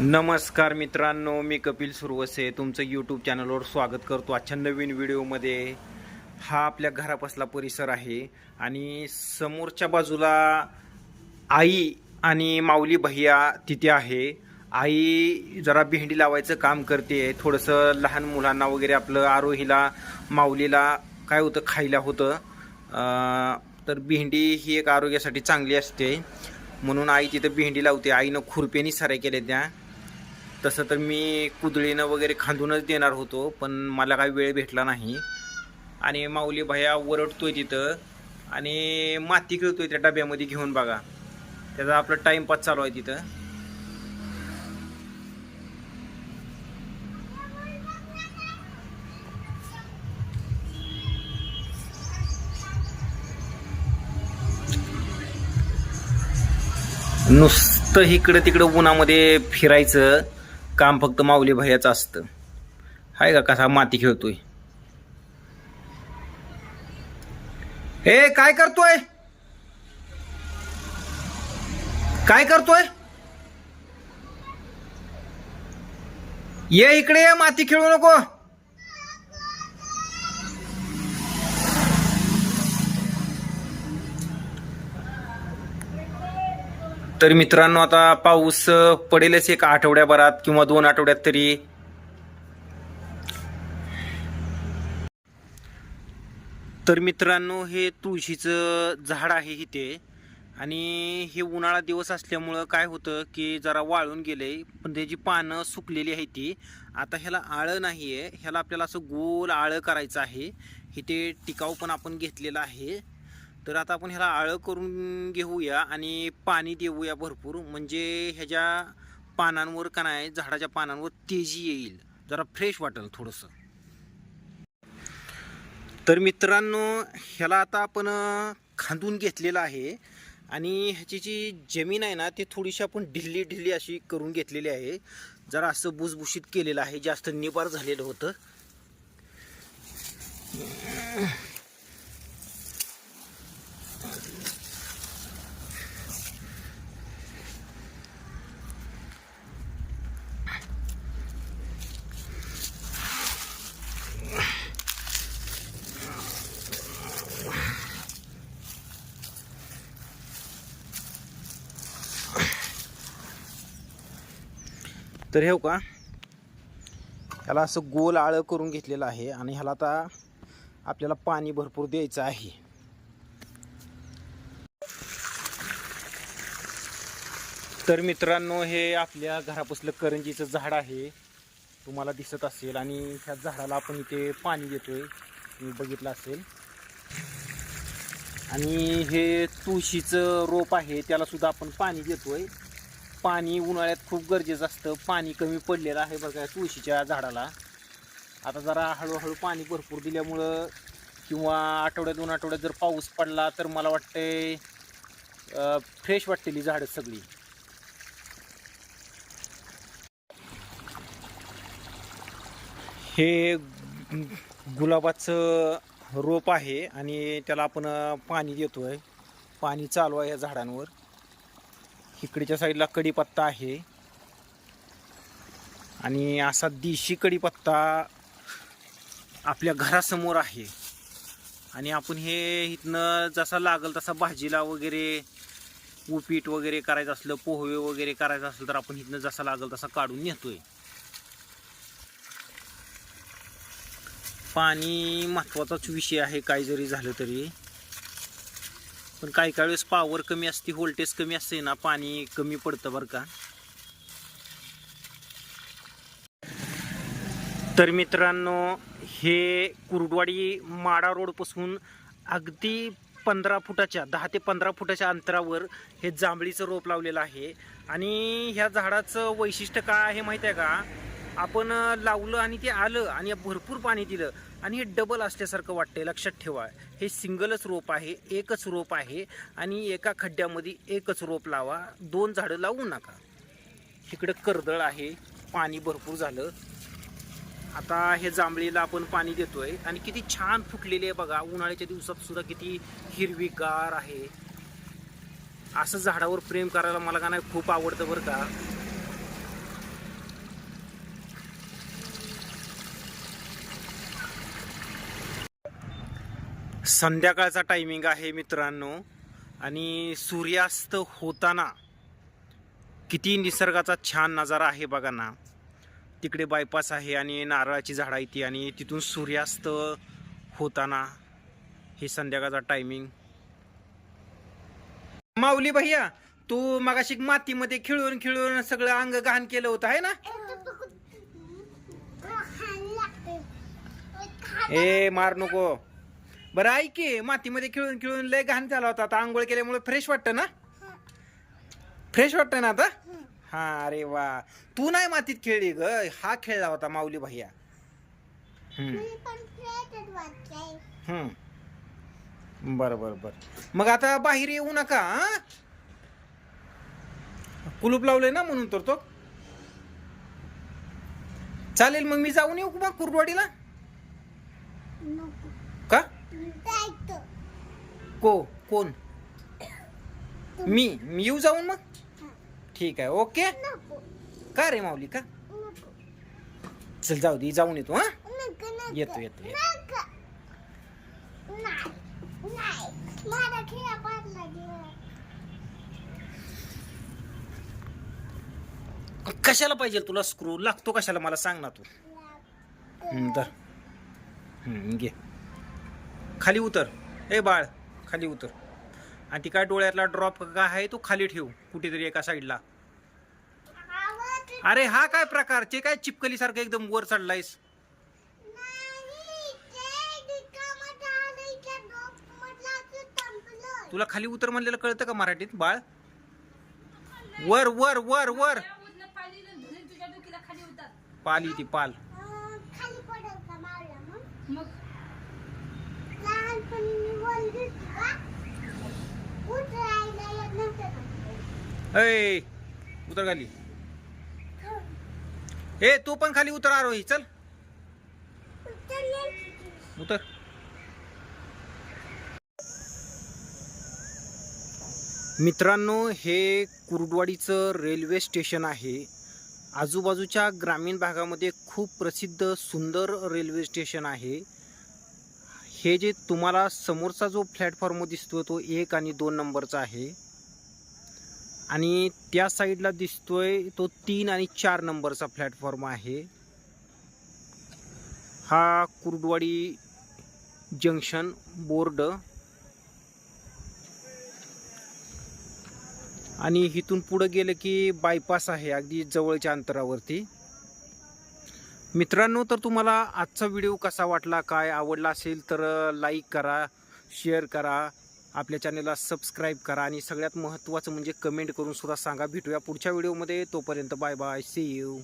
नमस्कार मित्रांनो मी कपिल सुरवसे. तुमचं यूट्यूब चॅनलवर स्वागत करतो आजच्या नवीन व्हिडिओमध्ये हा आपल्या घरापासला परिसर आहे आणि समोरच्या बाजूला आई आणि माऊली भैया तिथे आहे. आई जरा भेंडी लावायचं काम करते. थोडंसं लहान मुलांना वगैरे आपलं आरोहीला माऊलीला काय होतं खायला होतं. तर भेंडी ही एक आरोग्यासाठी चांगली असते. म्हणून आई तिथं भेंडी लावते. आईनं खुरप्यानी सराय केल्या त्या. तसं तर मी कुदळीनं वगैरे खांदूनच देणार होतो पण मला काही वेळ भेटला नाही. आणि माऊली भया ओरडतोय तिथं आणि माती खेळतोय त्या डब्यामध्ये घेऊन बघा. त्याचा आपला टाईमपास चालू आहे तिथं. नुसतं इकडं तिकडं उन्हामध्ये फिरायचं. काम फक्त माऊली भैयाचं असतं. हाय का कसा माती खेळतोय? हे काय करतोय? काय करतोय? ये इकडे ये माती खेळू नको. तर मित्रांनो आता पाऊस पडेलच एक आठवड्याभरात किंवा दोन आठवड्यात तरी. तर मित्रांनो हे तुळशीचं झाड आहे इथे. आणि हे उन्हाळा दिवस असल्यामुळं काय होतं की जरा वाळून गेले पण त्याची पानं सुकलेली आहे ती. आता ह्याला आळं नाही आहे ह्याला आपल्याला असं गोल आळं करायचं आहे. इथे टिकाऊ पण आपण घेतलेला आहे. तर आता आपण ह्याला आळं करून घेऊया आणि पाणी देऊया भरपूर. म्हणजे ह्याच्या पानांवर का नाही झाडाच्या पानांवर तेजी येईल. जरा फ्रेश वाटेल थोडंसं. तर मित्रांनो ह्याला आता आपण खांदून घेतलेलं आहे. आणि ह्याची जी जमीन आहे ना ती थोडीशी आपण ढिल्ली ढिल्ली अशी करून घेतलेली आहे. जरा असं भुसभुशीत केलेलं आहे. जास्त निबार झालेलं होतं. तर हे हो का? ह्याला असं गोल आळं करून घेतलेलं आहे आणि ह्याला आता आपल्याला पाणी भरपूर द्यायचं आहे. तर मित्रांनो हे आपल्या घरापासलं करंजीचं झाड आहे. तुम्हाला दिसत असेल आणि ह्या झाडाला आपण इथे पाणी देतोय. तुम्ही बघितलं असेल. आणि हे तुळशीचं रोप आहे त्याला सुद्धा आपण पाणी देतोय. पाणी उन्हाळ्यात खूप गरजेचं असतं. पाणी कमी पडलेलं आहे बघा तुळशीच्या झाडाला. आता जरा हळूहळू पाणी भरपूर दिल्यामुळं किंवा आठवड्यात दोन आठवड्यात जर पाऊस पडला तर मला वाटते फ्रेश वाटतील झाडं सगळी. हे गुलाबाचं रोप आहे आणि त्याला आपण पाणी देतो आहे पाणी चालू आहे या झाडांवर. इकडच्या साईडला कढीपत्ता आहे. आणि असा देशी कढीपत्ता आपल्या घरासमोर आहे. आणि आपण हे इथनं जसा लागल तसा भाजीला वगैरे उपीट वगैरे करायचं असलं पोहे वगैरे करायचं असलं तर आपण इथनं जसा लागल तसा काढून नेतोय. पाणी महत्त्वाचाच विषय आहे काय जरी झालं तरी. पण काही काही वेळेस पॉवर कमी असते व्होल्टेज कमी असते ना पाणी कमी पडतं बरं का. तर मित्रांनो हे कुरडवाडी माडा रोडपासून अगदी पंधरा फुटाच्या दहा ते पंधरा फुटाच्या अंतरावर हे जांभळीचं रोप लावलेलं आहे. आणि ह्या झाडाचं वैशिष्ट्य काय आहे माहीत आहे का? आपण लावलं आणि ते आलं आणि भरपूर पाणी दिलं आणि हे डबल असल्यासारखं वाटतंय लक्षात ठेवा. हे सिंगलच रोप आहे एकच रोप आहे आणि एका खड्ड्यामध्ये एकच रोप लावा. दोन झाडं लावू नका. इकडं कर्दळ आहे पाणी भरपूर झालं. आता हे जांभळीला आपण पाणी देतोय आणि किती छान फुटलेली आहे बघा. उन्हाळ्याच्या दिवसात सुद्धा किती हिरवीगार आहे. असं झाडावर प्रेम करायला मला का नाही खूप आवडतं बरं का. संध्याकाळचा टायमिंग आहे मित्रांनो. आणि सूर्यास्त होताना किती निसर्गाचा छान नजारा आहे बघा ना. तिकडे बायपास आहे आणि नारळाची झाडं आहे ती आणि तिथून सूर्यास्त होताना हे संध्याकाळचा टायमिंग माऊली भैया तू मगाशी मातीमध्ये खेळून खेळून सगळं अंग घाण केलं होतं आहे ना? ए मार नको. बरं ऐक की मातीमध्ये खेळून खेळून लय घाण झाला होता. आता आंघोळ केल्यामुळे फ्रेश वाटतं ना? फ्रेश वाटतं ना आता? हा अरे वा. तू नाही मातीत खेळली ग. हा खेळला होता माऊली भैया. हम्म. हम्म. बर बर बर. मग आता बाहेर येऊ नका हा? कुलूप लावलंय ना म्हणून तर तो. चालेल मग मी जाऊन येऊ मग कुरवाडीला का कोण? मी मी येऊ जाऊन मग? ठीक आहे ओके? का रे माऊली का? चल जाऊ दे जाऊन येतो हा? येतो येतो येतो. कशाला पाहिजे तुला स्क्रू लागतो कशाला? मला सांग ना तू. तर घे. खाली उतर. ए बाळ खाली उतर. आणि ती काय डोळ्यातला ड्रॉप काय आहे तो खाली ठेव कुठेतरी एका साईडला अरे हा काय प्रकार? ते काय चिपकली सारखं एकदम वर चढलायस? तुला खाली उतर म्हणलेलं कळतं का मराठीत बाळ? वर वर वर वर. पाली ती पाल. खाली पडेल का मावला मग मग लहानपणी मी बोलली होती का उतरायला येत नव्हतं का? ए उतर खाली. ए तू पण खाली उतर आरोही. चल. उतर. मित्रांनो हे कुरुडवाडीचं रेल्वे स्टेशन आहे. आजूबाजूच्या ग्रामीण भागामध्ये खूप प्रसिद्ध सुंदर रेल्वे स्टेशन आहे. हे जे तुम्हाला समोरचा जो प्लॅटफॉर्म दिसतो तो एक आणि दोन नंबरचा आहे. आणि त्या साईडला दिसतोय तो तीन आणि चार नंबरचा प्लॅटफॉर्म आहे. हा कुर्डवाडी जंक्शन बोर्ड आणि इथून पुढं गेलं की बायपास आहे अगदी जवळच्या अंतरावरती. मित्रांनो तर तुम्हाला आजचा व्हिडिओ कसा वाटला काय आवडला असेल तर लाईक करा शेअर करा आपल्या चॅनलला सबस्क्राईब करा आणि सगळ्यात महत्त्वाचं म्हणजे कमेंट करून सुद्धा सांगा. भेटूया पुढच्या व्हिडिओमध्ये. तोपर्यंत बाय बाय सी यू